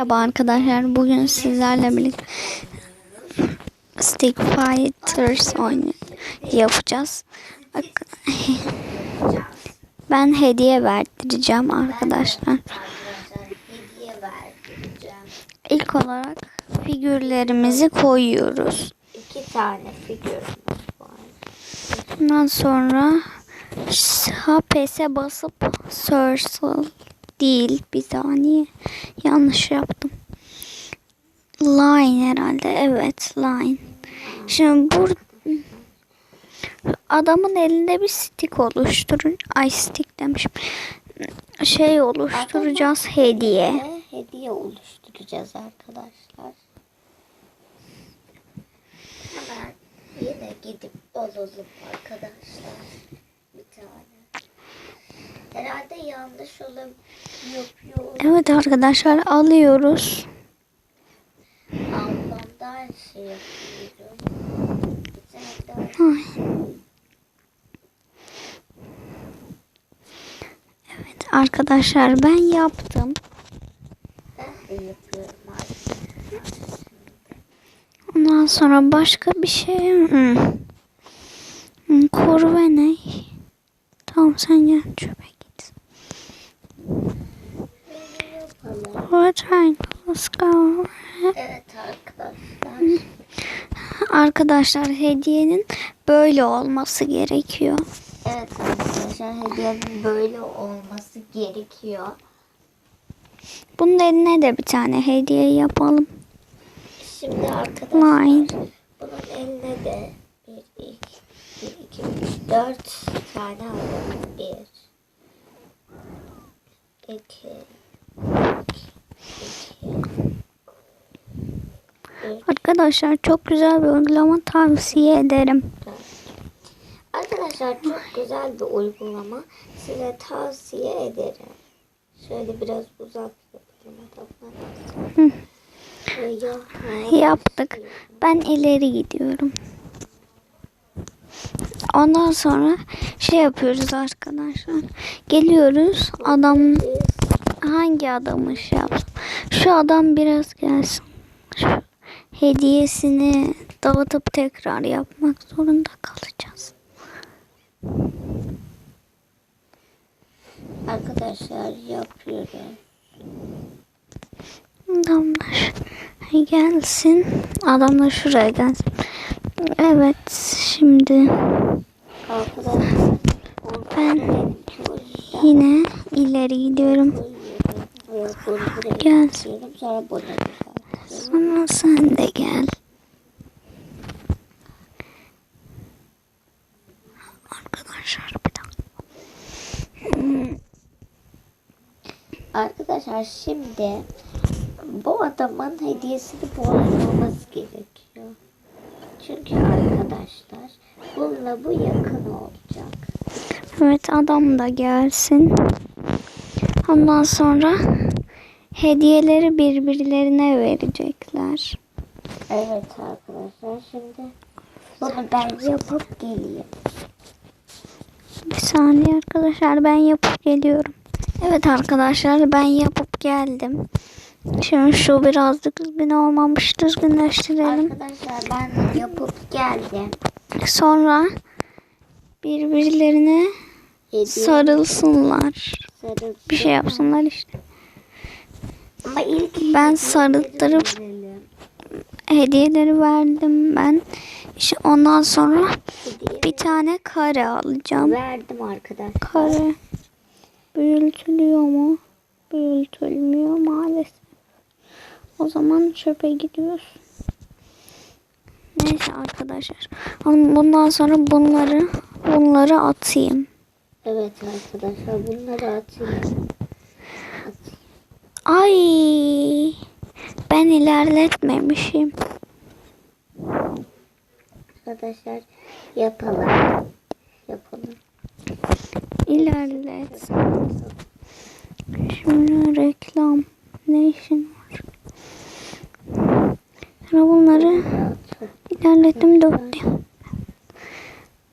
Merhaba arkadaşlar. Bugün sizlerle birlikte Stick Fighters oyunu yapacağız. Ben hediye verdireceğim arkadaşlar. İlk olarak figürlerimizi koyuyoruz. İki tane figürümüz var. Ondan sonra HPS'e basıp Circle değil bir saniye yanlış yaptım. Line herhalde evet line. Şimdi bu adamın elinde bir stick oluşturun. Ay stick demişim. Şey oluşturacağız hediye. Ve hediye oluşturacağız arkadaşlar. Hemen yine gidip alalım arkadaşlar. Bir tane. Herhalde yanlış olup yapıyor. Evet arkadaşlar alıyoruz. Ablamdan şey yapıyorum. Ay. Evet arkadaşlar ben yaptım. Ben de yapıyorum arkadaşlar. Ondan sonra başka bir şey hmm. Hmm, Koru ve ne? Tamam sen gel çöpe git. Böyle go. Evet arkadaşlar. Arkadaşlar hediyenin böyle olması gerekiyor. Evet arkadaşlar hediyenin böyle olması gerekiyor. Bunun eline de bir tane hediye yapalım. Şimdi arkadaşlar Line. bunun eline de bir, iki, bir, iki, üç, dört tane alalım. Bir, iki, iki, üç, Arkadaşlar çok güzel bir uygulama tavsiye ederim. Arkadaşlar çok güzel bir uygulama. Size tavsiye ederim. Şöyle biraz uzak yapalım. Hı. adamlar. Ya, Yaptık. Ben ileri gidiyorum. Ondan sonra şey yapıyoruz arkadaşlar. Geliyoruz. Adam hangi adamı şey yapsın? Şu adam biraz gelsin. Şu hediyesini dağıtıp tekrar yapmak zorunda kalacağız. Arkadaşlar yapıyorum. Adamlar gelsin. Adamlar şuraya gelsin. Evet şimdi Arkadaşlar Ben yine ileri gidiyorum. koyuyorum. Evet, bunu buraya Gel. Sonra. Sonra sen de gel. Arkadaşlar bir dakika. Arkadaşlar şimdi bu adamın hediyesini boğazlamamız gerekiyor. Çünkü arkadaşlar bununla bu yakın olacak. Evet adam da gelsin. Ondan sonra hediyeleri birbirlerine verecekler. Evet arkadaşlar şimdi bunu ben yapıp geleyim. Bir saniye arkadaşlar ben yapıp geliyorum. Evet arkadaşlar ben yapıp geldim. Şimdi şu birazcık düzgün olmamış düzgünleştirelim. Arkadaşlar ben yapıp geldim. Sonra birbirlerine Hediye sarılsınlar. sarılsın. Bir şey yapsınlar işte. Ama ilk Ben verelim. hediyeleri verdim ben. İşte ondan sonra Hediye bir tane kare alacağım. verdim arkadaşlar. Kare büyütülüyor mu? Büyütülmüyor maalesef. O zaman çöpe gidiyoruz. Neyse arkadaşlar. Bundan sonra bunları bunları atayım. Evet arkadaşlar bunları atayım. Ay ben ilerletmemişim. Arkadaşlar yapalım. Yapalım. İlerlet. Şimdi reklam. Ne işin var? Sonra bunları ilerlettim dört.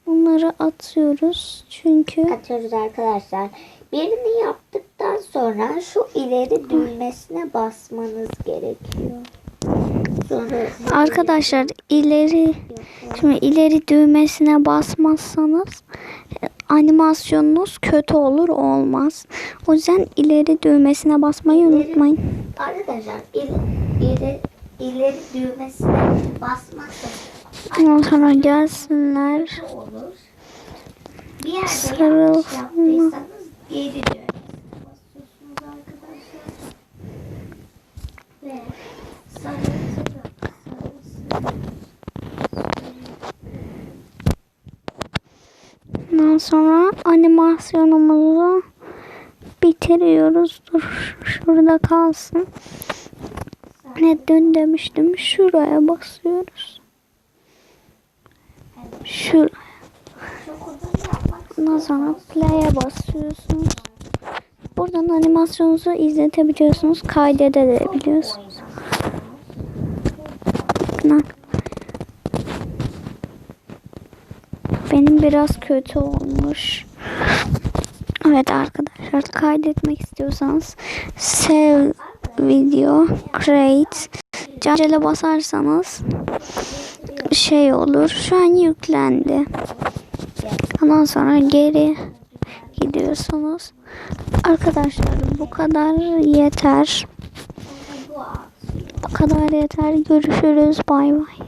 Bunları atıyoruz çünkü Atıyoruz arkadaşlar. Birini yaptıktan sonra şu ileri düğmesine basmanız gerekiyor. Sonra Arkadaşlar ileri şimdi ileri düğmesine basmazsanız e, animasyonunuz kötü olur olmaz. O yüzden ileri düğmesine basmayı ileri, unutmayın. Arkadaşlar ileri, ileri, ileri düğmesine basmazsanız Ondan sonra gelsinler. Sarılsınlar. 7 diyor. Ondan sonra animasyonumuzu bitiriyoruz. Dur şurada kalsın. Ne dün demiştim. Şuraya basıyoruz. Şuraya. Ondan sonra play'e basıyorsunuz. Buradan animasyonunuzu izletebiliyorsunuz. Kaydedebiliyorsunuz. Benim biraz kötü olmuş. Evet arkadaşlar kaydetmek istiyorsanız save video create cancele basarsanız şey olur. Şu an yüklendi. Ondan sonra geri gidiyorsunuz. Arkadaşlar bu kadar yeter. bu kadar yeter. Görüşürüz. Bay bay.